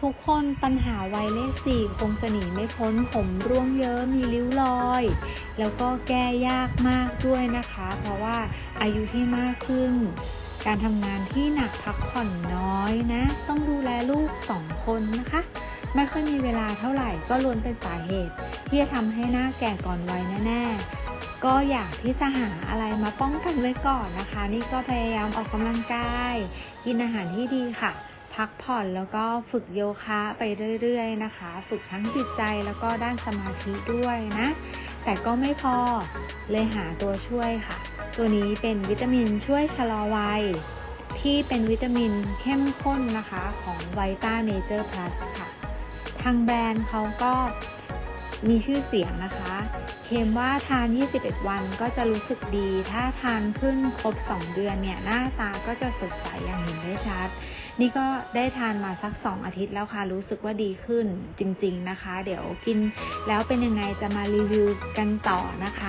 ทุกคนปัญหาวัยเลขสี่คงจะหนีไม่พ้นผมร่วงเยอะมีริ้วรอย แล้วก็แก้ยากมากด้วยนะคะ เพราะว่าอายุที่มากขึ้น การทำงานที่หนักพักผ่อนน้อยนะ ต้องดูแลลูกสองคนนะคะ ไม่ค่อยมีเวลาเท่าไหร่ก็ล้วนเป็นสาเหตุ ที่จะทำให้หน้าแก่ก่อนวัยแน่ๆก็อยากที่จะหาอะไรมาป้องกันไว้ก่อนนะคะ นี่ก็พยายามออกกำลังกาย กินอาหารที่ดีค่ะ พักผ่อนแล้วก็ฝึกโยคะไปเรื่อยๆนะคะ ฝึกทั้งจิตใจแล้วก็ด้านสมาธิด้วยนะ แต่ก็ไม่พอเลยหาตัวช่วยค่ะ ตัวนี้เป็นวิตามินช่วยชะลอวัย ที่เป็นวิตามินเข้มข้นนะคะของไวต้าเนเจอร์พลัสค่ะ ทางแบรนด์เขาก็มีชื่อเสียงนะคะ เคลมว่าทาน 21 วันก็จะรู้สึกดี ถ้าทานขึ้นครบ 2 เดือนเนี่ย หน้าตาก็จะสดใสอย่างเห็นได้ชัด นี่ก็ได้ทานมาสัก 2 อาทิตย์แล้วค่ะ รู้สึกว่าดีขึ้นจริง ๆนะคะ เดี๋ยวกินแล้วเป็นยังไงจะมารีวิวกันต่อนะคะ